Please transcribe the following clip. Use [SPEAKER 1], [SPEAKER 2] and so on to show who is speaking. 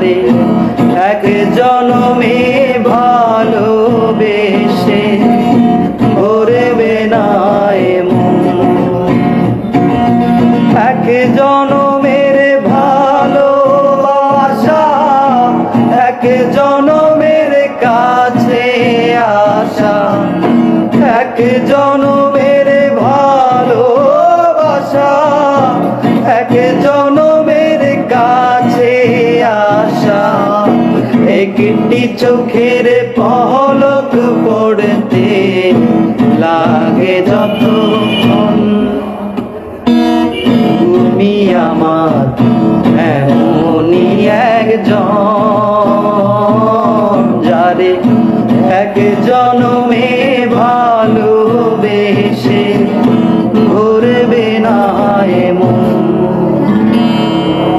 [SPEAKER 1] তারে এক জনমে ভালোবেসে ভরবে না এক জনমের ভালোবাসা, এক জনমের কাছে আসা। এক জনম কিন্ডি চোখের পলক পড়তে লাগে যত তুমি আমার এমনি একজন যারে এক জনমের